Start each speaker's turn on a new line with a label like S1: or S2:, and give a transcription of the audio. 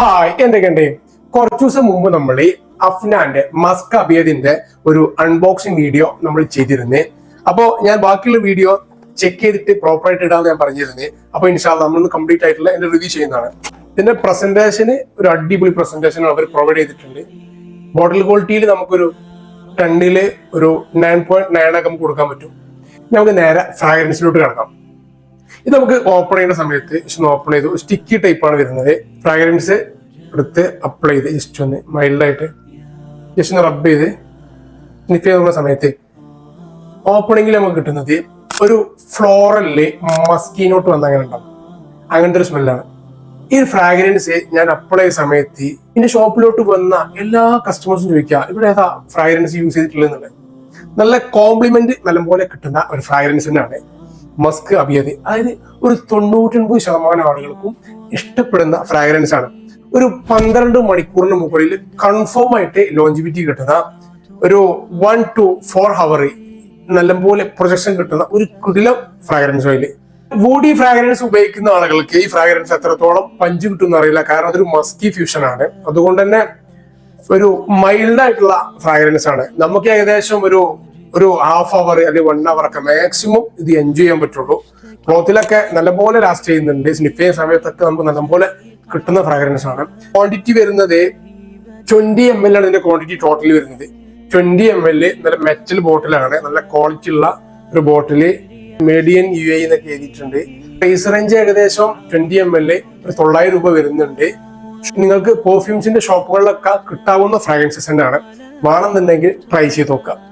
S1: Hi എന്തൊക്കെയുണ്ട്? കുറച്ചു ദിവസം മുമ്പ് നമ്മൾ അഫ്നാന്റെ മസ്ക് അബിയതിന്റെ ഒരു അൺബോക്സിംഗ് വീഡിയോ നമ്മൾ ചെയ്തിരുന്നേ. അപ്പോ ഞാൻ ബാക്കിയുള്ള വീഡിയോ ചെക്ക് ചെയ്തിട്ട് പ്രോപ്പർ ആയിട്ട് ഇടാന്ന് ഞാൻ പറഞ്ഞിരുന്നേ. അപ്പൊ ഇൻഷാല്ല നമ്മളൊന്ന് കംപ്ലീറ്റ് ആയിട്ടുള്ള എന്റെ റിവ്യൂ ചെയ്യുന്നതാണ്. ഇതിന്റെ പ്രസന്റേഷന് ഒരു അടിപൊളി പ്രസന്റേഷൻ അവർ പ്രൊവൈഡ് ചെയ്തിട്ടുണ്ട്. ബോട്ടിൽ ക്വാളിറ്റിയിൽ നമുക്കൊരു ടണ്ണിൽ ഒരു നയൻ പോയിന്റ് നയൻ ഒക്കെ കൊടുക്കാൻ പറ്റും. നമുക്ക് നേരെ ഫ്രാഗ്രൻസിലോട്ട് കിടക്കാം. ഇത് നമുക്ക് ഓപ്പൺ ചെയ്യുന്ന സമയത്ത് ജസ്റ്റ് ഓപ്പൺ ചെയ്തു. സ്റ്റിക്കി ടൈപ്പാണ് വരുന്നത്. ഫ്രാഗ്രൻസ് എടുത്ത് അപ്ലൈ ചെയ്ത് ജസ്റ്റ് ഒന്ന് മൈൽഡായിട്ട് ജസ്റ്റ് ഒന്ന് റബ്ബ് ചെയ്ത് സ്നിഫ് ചെയ്യുന്ന സമയത്ത് ഓപ്പണിങ്ങിൽ നമുക്ക് കിട്ടുന്നത് ഒരു ഫ്ലോറലിൽ മസ്കിനോട്ട് വന്ന അങ്ങനെ ഉണ്ടാവും. അങ്ങനത്തെ ഒരു സ്മെല്ലാണ് ഈ ഫ്രാഗ്രൻസ് ഞാൻ അപ്ലൈ ചെയ്ത സമയത്ത് എന്റെ ഷോപ്പിലോട്ട് വന്ന എല്ലാ കസ്റ്റമേഴ്സും ചോദിക്കുക ഇവിടെ ഏതാ ഫ്രാഗ്രൻസ് യൂസ് ചെയ്തിട്ടുള്ളത് നല്ല കോംപ്ലിമെന്റ് നല്ലപോലെ കിട്ടുന്ന ഒരു ഫ്രാഗ്രൻസ് തന്നെയാണ്. മസ്ക് അബിയത് അതായത് ഒരു തൊണ്ണൂറ്റൊൻപത് ശതമാനം ആളുകൾക്കും ഇഷ്ടപ്പെടുന്ന ഫ്രാഗ്രൻസ് ആണ്. ഒരു പന്ത്രണ്ട് മണിക്കൂറിന് മുകളിൽ കൺഫേം ആയിട്ട് ലോഞ്ചിവിറ്റി കിട്ടുന്ന ഒരു വൺ ടു ഫോർ ഹവർ നല്ലപോലെ പ്രൊജക്ഷൻ കിട്ടുന്ന ഒരു കുടിലം ഫ്രാഗ്രൻസ് ഓയിൽ വോഡി ഫ്രാഗ്രൻസ് ഉപയോഗിക്കുന്ന ആളുകൾക്ക് ഈ ഫ്രാഗ്രൻസ് എത്രത്തോളം പഞ്ച് കിട്ടുമെന്ന് അറിയില്ല. കാരണം അതൊരു മസ്കി ഫ്യൂഷൻ ആണ്. അതുകൊണ്ട് തന്നെ ഒരു മൈൽഡ് ആയിട്ടുള്ള ഫ്രാഗ്രൻസ് ആണ്. നമുക്ക് ഏകദേശം ഒരു ഒരു ഹാഫ് അവർ അല്ലെങ്കിൽ വൺ അവർ ഒക്കെ മാക്സിമം ഇത് എൻജോയ് ചെയ്യാൻ പറ്റുള്ളൂ. ക്ലോത്തിലൊക്കെ നല്ലപോലെ ലാസ്റ്റ് ചെയ്യുന്നുണ്ട്. സ്നിഫ് സമയത്തൊക്കെ നമുക്ക് നല്ലപോലെ കിട്ടുന്ന ഫ്രാഗ്രൻസ് ആണ്. ക്വാണ്ടിറ്റി വരുന്നത് ട്വന്റി എം എൽ ആണ് ഇതിന്റെ ക്വാണ്ടിറ്റി ടോട്ടലി വരുന്നത്. ട്വന്റി എം എൽ നല്ല മെറ്റൽ ബോട്ടിലാണ് നല്ല ക്വാളിറ്റി ഉള്ള ഒരു ബോട്ടിൽ മീഡിയൻ യു എ എന്നൊക്കെ എഴുതിയിട്ടുണ്ട്. പ്രൈസ് റേഞ്ച് ഏകദേശം ട്വന്റി എം എൽ ഒരു തൊള്ളായിരം രൂപ വരുന്നുണ്ട്. നിങ്ങൾക്ക് പെർഫ്യൂംസിന്റെ ഷോപ്പുകളിലൊക്കെ കിട്ടാവുന്ന ഫ്രാഗ്രൻസസ് തന്നെയാണ്. വേണമെന്നുണ്ടെങ്കിൽ ട്രൈ ചെയ്ത് നോക്കാം